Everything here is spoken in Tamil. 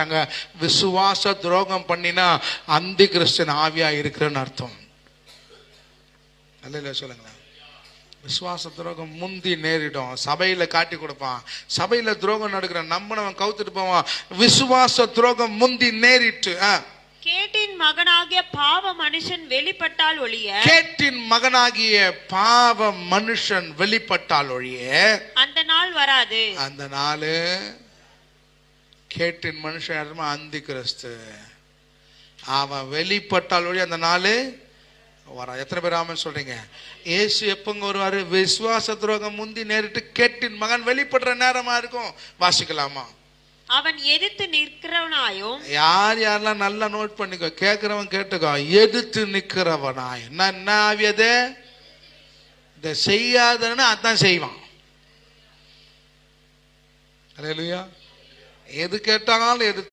தங்க விசுவாச துரோகம் பண்ணினா அந்தி கிறிஸ்தன் ஆவியா இருக்கிறன்னு அர்த்தம். அல்ல சொல்லுங்களேன் விசுவாச துரோகம் முந்தி நேரிடும். சபையில காட்டி கொடுப்பான். சபையில துரோகம் நடக்கிற நம்பினவன் கவுத்துட்டு போவான். விசுவாச துரோகம் முந்தி நேரிட்டு. கேட்டின் மகனாகிய பாவ மனுஷன் வெளிப்பட்டால் ஒழிய கேட்டின் மகனாகிய பாவ மனுஷன் வெளிப்பட்டால் ஒழிய அந்த நாள் வராது. அந்த நாள் கேட்டின் மனுஷன் யாருமா அந்தி கிறிஸ்து. அவன் வெளிப்பட்டால் ஒழிய அந்த நாள் வரா எத்தனை பேர் ஆமென் சொல்றீங்க? இயேசு எப்பங்க வருவாரு? விசுவாச துரோகம் முந்தி நேரிட்டு கேட்டின் மகன் வெளிப்படுற நேரமா இருக்கும். வாசிக்கலாமா? அவன் எதிர்த்து நிற்கிறவனாயும் யார் யாரெல்லாம் நல்லா நோட் பண்ணிக்கோ. கேட்கிறவன் கேட்டுக்கோ. எதிர்த்து நிக்கிறவனா என்ன என்ன ஆவியது? இதை செய்யாதன்னு அதான் செய்வான். அல்லேலூயா எது கேட்டாலும் எது